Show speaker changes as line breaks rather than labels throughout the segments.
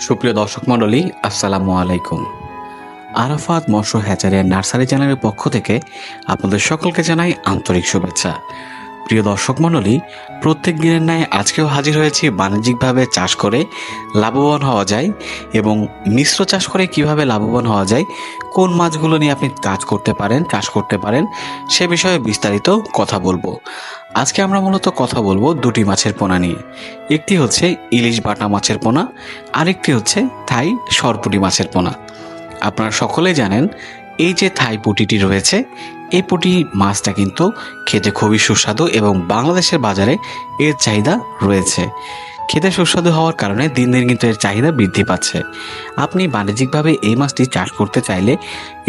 সুপ্রিয় দর্শক মন্ডলী আসসালামু আলাইকুম। আরাফাত মৎস্য হ্যাচারিয়ার নার্সারি চ্যানেলের পক্ষ থেকে আপনাদের সকলকে জানাই আন্তরিক শুভেচ্ছা। প্রিয় দর্শক মণ্ডলী, প্রত্যেক দিনের ন্যায় আজকেও হাজির হয়েছি বাণিজ্যিকভাবে চাষ করে লাভবান হওয়া যায় এবং মিশ্র চাষ করে কীভাবে লাভবান হওয়া যায়, কোন মাছগুলো নিয়ে আপনি কাজ করতে পারেন, চাষ করতে পারেন, সে বিষয়ে বিস্তারিত কথা বলব। আজকে আমরা মূলত কথা বলব দুটি মাছের পোনা নিয়ে। একটি হচ্ছে ইলিশ বাটা মাছের পোনা, আরেকটি হচ্ছে থাই সরপুটি মাছের পোনা। আপনারা সকলেই জানেন এই যে থাই পুটিটি রয়েছে, এই পুটি মাছটা কিন্তু খেতে খুবই সুস্বাদু এবং বাংলাদেশের বাজারে এর চাহিদা রয়েছে। খেতে সুস্বাদু হওয়ার কারণে দিন দিন কিন্তু এর চাহিদা বৃদ্ধি পাচ্ছে। আপনি বাণিজ্যিকভাবে এই মাছটি চাষ করতে চাইলে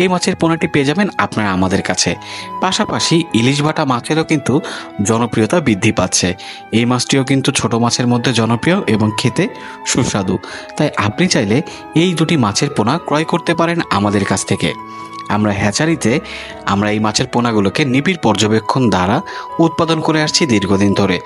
এই মাছের পোনাটি পেয়ে যাবেন আপনারা আমাদের কাছে। পাশাপাশি ইলিশ বাটা মাছেরও কিন্তু জনপ্রিয়তা বৃদ্ধি পাচ্ছে। এই মাছটিও কিন্তু ছোট মাছের মধ্যে জনপ্রিয় এবং খেতে সুস্বাদু। তাই আপনি চাইলে এই দুটি মাছের পোনা ক্রয় করতে পারেন আমাদের কাছ থেকে। আমরা হ্যাচারিতে, আমরা এই মাছের পোনাগুলোকে নিবিড় পর্যবেক্ষণ দ্বারা উৎপাদন করে আসছি দীর্ঘদিন ধরে।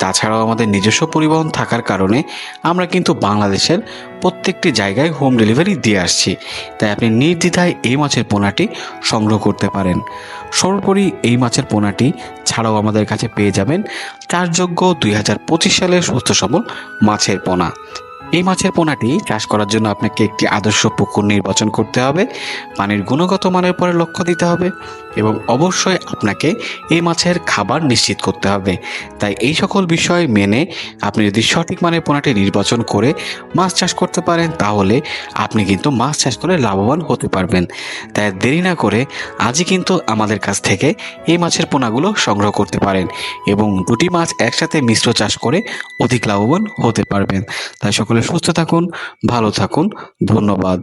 তাছাড়াও আমাদের নিজস্ব পরিবহন থাকার কারণে আমরা কিন্তু বাংলাদেশের প্রত্যেকটি জায়গায় হোম ডেলিভারি দিয়ে আসছি। তাই আপনি নির্দ্বিধায় এই মাছের পোনাটি সংগ্রহ করতে পারেন। সর্বোপরি এই মাছের পোনাটি ছাড়াও আমাদের কাছে পেয়ে যাবেন চাষযোগ্য দুই হাজার পঁচিশ সালের সুস্থ সবল মাছের পোনা। এই মাছের পোনাটি চাষ করার জন্য আপনাকে একটি আদর্শ পুকুর নির্বাচন করতে হবে। পানির গুণগত মানের পরে লক্ষ্য দিতে হবে এবং অবশ্যই আপনাকে এই মাছের খাবার নিশ্চিত করতে হবে। তাই এই সকল বিষয় মেনে আপনি যদি সঠিক মানের পোনাটি নির্বাচন করে মাছ চাষ করতে পারেন, তাহলে আপনি কিন্তু মাছ চাষ করে লাভবান হতে পারবেন। তাই দেরি না করে আজই কিন্তু আমাদের কাছ থেকে এই মাছের পোনাগুলো সংগ্রহ করতে পারেন এবং দুটি মাছ একসাথে মিশ্র চাষ করে অধিক লাভবান হতে পারবেন। তাই সকলে সুস্থ থাকুন ভালো থাকুন। ধন্যবাদ।